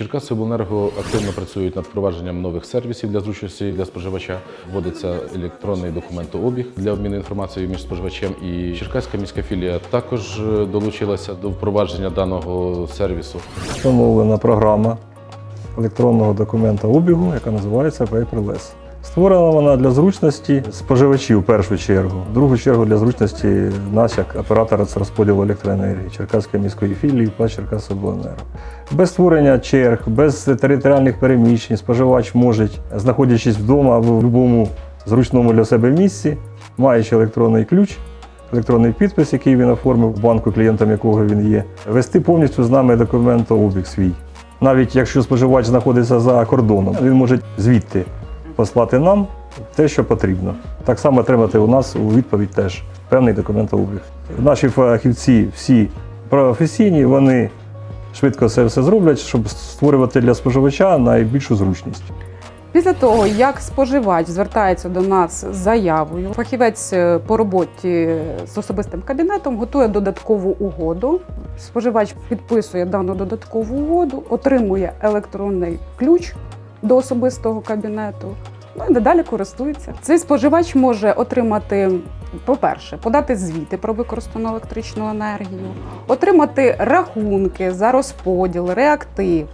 Черкасиобленерго активно працюють над впровадженням нових сервісів для зручності для споживача. Вводиться електронний документообіг для обміну інформацією між споживачем. І Черкаська міська філія також е, долучилася до впровадження даного сервісу. встановлена програма електронного документа обігу, яка називається Paperless. Створена вона для зручності споживачів в першу чергу, в другу чергу для зручності нас як оператора з розподілу електроенергії Черкаської міської філії ПА Черкасобленерго. Без створення черг, без територіальних переміщень споживач може, знаходячись вдома або в будь-якому зручному для себе місці, маючи електронний ключ, електронний підпис, який він оформив в банку, клієнтом якого він є, вести повністю з нами документообіг свій. Навіть якщо споживач знаходиться за кордоном, він може звідти послати нам те, що потрібно. Так само отримати у нас у відповідь теж певний документообіг. Наші фахівці всі професійні, вони швидко це все зроблять, щоб створювати для споживача найбільшу зручність. Після того, як споживач звертається до нас з заявою, фахівець е, по роботі з особистим кабінетом готує додаткову угоду. Споживач підписує дану додаткову угоду, отримує електронний ключ до особистого кабінету. Ну і надалі користується. Цей споживач може отримати, по-перше, подати звіти про використану електричну енергію, отримати рахунки за розподіл, реактив,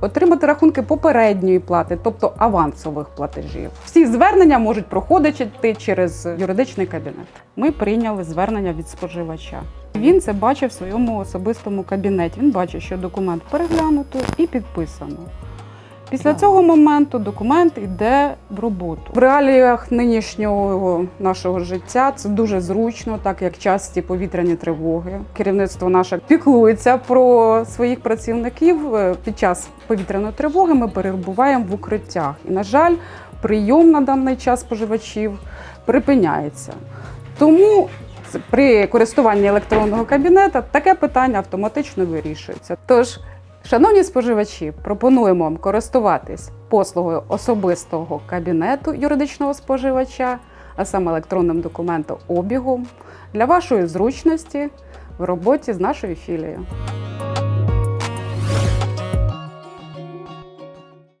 отримати рахунки попередньої плати, тобто авансових платежів. Всі звернення можуть проходити через юридичний кабінет. Ми прийняли звернення від споживача. Він це бачив в своєму особистому кабінеті. Він бачить, що документ переглянуто і підписано. Після цього моменту документ йде в роботу. В реаліях нинішнього нашого життя це дуже зручно, так як часті повітряні тривоги. Керівництво наше піклується про своїх працівників. Е, Під час повітряної тривоги ми перебуваємо в укриттях. І, на жаль, прийом на даний час споживачів припиняється. Тому при користуванні електронного кабінета таке питання автоматично вирішується. Тож, Шановні споживачі, пропонуємо вам користуватись послугою особистого кабінету юридичного споживача, а саме електронним документом документообігом для вашої зручності в роботі з нашою філією.